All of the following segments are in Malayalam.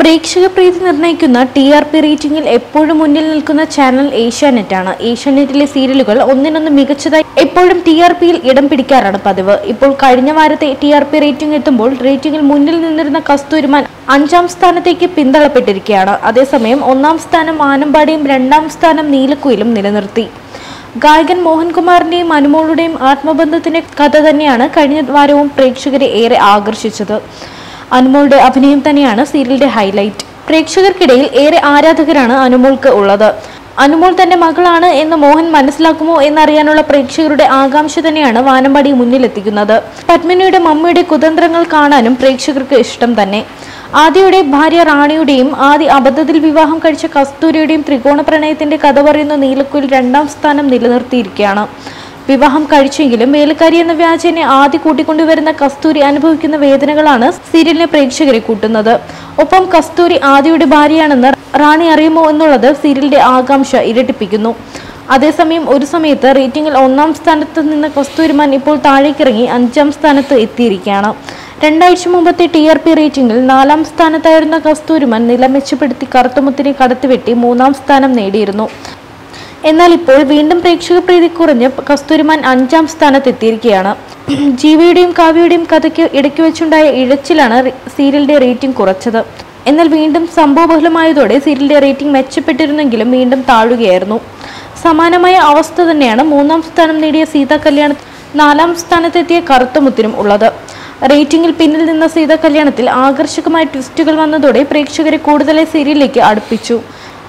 പ്രേക്ഷക പ്രീതി നിർണയിക്കുന്ന ടി ആർ പി റേറ്റിംഗിൽ എപ്പോഴും മുന്നിൽ നിൽക്കുന്ന ചാനൽ ഏഷ്യാനെറ്റാണ് ഏഷ്യാനെറ്റിലെ സീരിയലുകൾ ഒന്നിനൊന്ന് മികച്ചതായി എപ്പോഴും ടി ആർ പിയിൽ ഇടം പിടിക്കാറാണ് പതിവ്. ഇപ്പോൾ കഴിഞ്ഞ വാരത്തെ ടി ആർ പി റേറ്റിംഗ് എത്തുമ്പോൾ റേറ്റിംഗിൽ മുന്നിൽ നിന്നിരുന്ന കസ്തൂരിമാൻ അഞ്ചാം സ്ഥാനത്തേക്ക് പിന്തള്ളപ്പെട്ടിരിക്കുകയാണ്. അതേസമയം ഒന്നാം സ്ഥാനം ആനമ്പാടിയും രണ്ടാം സ്ഥാനം നീലക്കുയിലും നിലനിർത്തി. ഗായകൻ മോഹൻകുമാറിന്റെയും അനുമോളുടെയും ആത്മബന്ധത്തിന്റെ കഥ തന്നെയാണ് കഴിഞ്ഞ വാരവും പ്രേക്ഷകരെ ഏറെ ആകർഷിച്ചത്. അനുമോളുടെ അഭിനയം തന്നെയാണ് സീരിയലിന്റെ ഹൈലൈറ്റ്. പ്രേക്ഷകർക്കിടയിൽ ഏറെ ആരാധകരാണ് അനുമോൾക്ക് ഉള്ളത്. അനുമോൾ തന്റെ മകളാണ് എന്ന് മോഹൻ മനസ്സിലാക്കുമോ എന്നറിയാനുള്ള പ്രേക്ഷകരുടെ ആകാംക്ഷ തന്നെയാണ് വാനമ്പാടി മുന്നിലെത്തിക്കുന്നത്. പത്മിനിയുടെ മമ്മിയുടെ കുതന്ത്രങ്ങൾ കാണാനും പ്രേക്ഷകർക്ക് ഇഷ്ടം തന്നെ. ആദിയുടെ ഭാര്യ റാണിയുടെയും ആദി അബദ്ധത്തിൽ വിവാഹം കഴിച്ച കസ്തൂരിയുടെയും ത്രികോണ പ്രണയത്തിന്റെ കഥ പറയുന്ന നീലക്കുയിൽ രണ്ടാം സ്ഥാനം നിലനിർത്തിയിരിക്കുകയാണ്. വിവാഹം കഴിച്ചെങ്കിലും വേലക്കാരി എന്ന വ്യാജനെ ആദ്യ കൂട്ടിക്കൊണ്ടുവരുന്ന കസ്തൂരി അനുഭവിക്കുന്ന വേദനകളാണ് സീരിയലിനെ പ്രേക്ഷകരെ കൂട്ടുന്നത്. ഒപ്പം കസ്തൂരി ആദ്യയുടെ ഭാര്യയാണെന്ന് റാണി അറിയുമോ എന്നുള്ളത് സീരിയലിന്റെ ആകാംക്ഷ ഇരട്ടിപ്പിക്കുന്നു. അതേസമയം ഒരു സമയത്ത് റേറ്റിംഗിൽ ഒന്നാം സ്ഥാനത്ത് നിന്ന് കസ്തൂരിമാൻ ഇപ്പോൾ താഴേക്കിറങ്ങി അഞ്ചാം സ്ഥാനത്ത് എത്തിയിരിക്കുകയാണ്. രണ്ടാഴ്ച മുമ്പത്തെ ടി ആർ പി റേറ്റിംഗിൽ നാലാം സ്ഥാനത്തായിരുന്ന കസ്തൂരിമാൻ നില മെച്ചപ്പെടുത്തി കറുത്തമുത്തിനെ കടത്തിവെട്ടി മൂന്നാം സ്ഥാനം നേടിയിരുന്നു. എന്നാൽ ഇപ്പോൾ വീണ്ടും പ്രേക്ഷക പ്രീതി കുറഞ്ഞ് കസ്തൂരിമാൻ അഞ്ചാം സ്ഥാനത്തെത്തിയിരിക്കുകയാണ്. ജീവയുടെയും കാവ്യയുടെയും കഥയ്ക്ക് ഇടയ്ക്ക് വെച്ചുണ്ടായ ഇഴച്ചിലാണ് സീരിയലിന്റെ റേറ്റിംഗ് കുറച്ചത്. എന്നാൽ വീണ്ടും സംഭവബഹുലമായതോടെ സീരിയലിന്റെ റേറ്റിംഗ് മെച്ചപ്പെട്ടിരുന്നെങ്കിലും വീണ്ടും താഴുകയായിരുന്നു. സമാനമായ അവസ്ഥ തന്നെയാണ് മൂന്നാം സ്ഥാനം നേടിയ സീതാ കല്യാണ നാലാം സ്ഥാനത്തെത്തിയ കറുത്തമുത്തിനും ഉള്ളത്. റേറ്റിംഗിൽ പിന്നിൽ നിന്ന സീതാ കല്യാണത്തിൽ ആകർഷകമായ ട്വിസ്റ്റുകൾ വന്നതോടെ പ്രേക്ഷകരെ കൂടുതലായി സീരിയലിലേക്ക് അടുപ്പിച്ചു.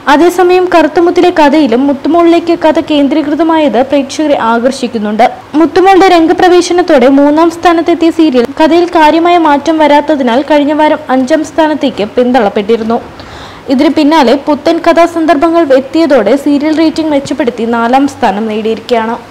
അതേസമയം കറുത്തമുത്തിലെ കഥയിലും മുത്തുമോളിലേക്ക് കഥ കേന്ദ്രീകൃതമായത് പ്രേക്ഷകരെ ആകർഷിക്കുന്നുണ്ട്. മുത്തുമോളുടെ രംഗപ്രവേശനത്തോടെ മൂന്നാം സ്ഥാനത്തെത്തിയ സീരിയൽ കഥയിൽ കാര്യമായ മാറ്റം വരാത്തതിനാൽ കഴിഞ്ഞ വാരം അഞ്ചാം സ്ഥാനത്തേക്ക് പിന്തള്ളപ്പെട്ടിരുന്നു. ഇതിന് പിന്നാലെ പുത്തൻ കഥാസന്ദർഭങ്ങൾ എത്തിയതോടെ സീരിയൽ റേറ്റിംഗ് മെച്ചപ്പെടുത്തി നാലാം സ്ഥാനം നേടിയിരിക്കുകയാണ്.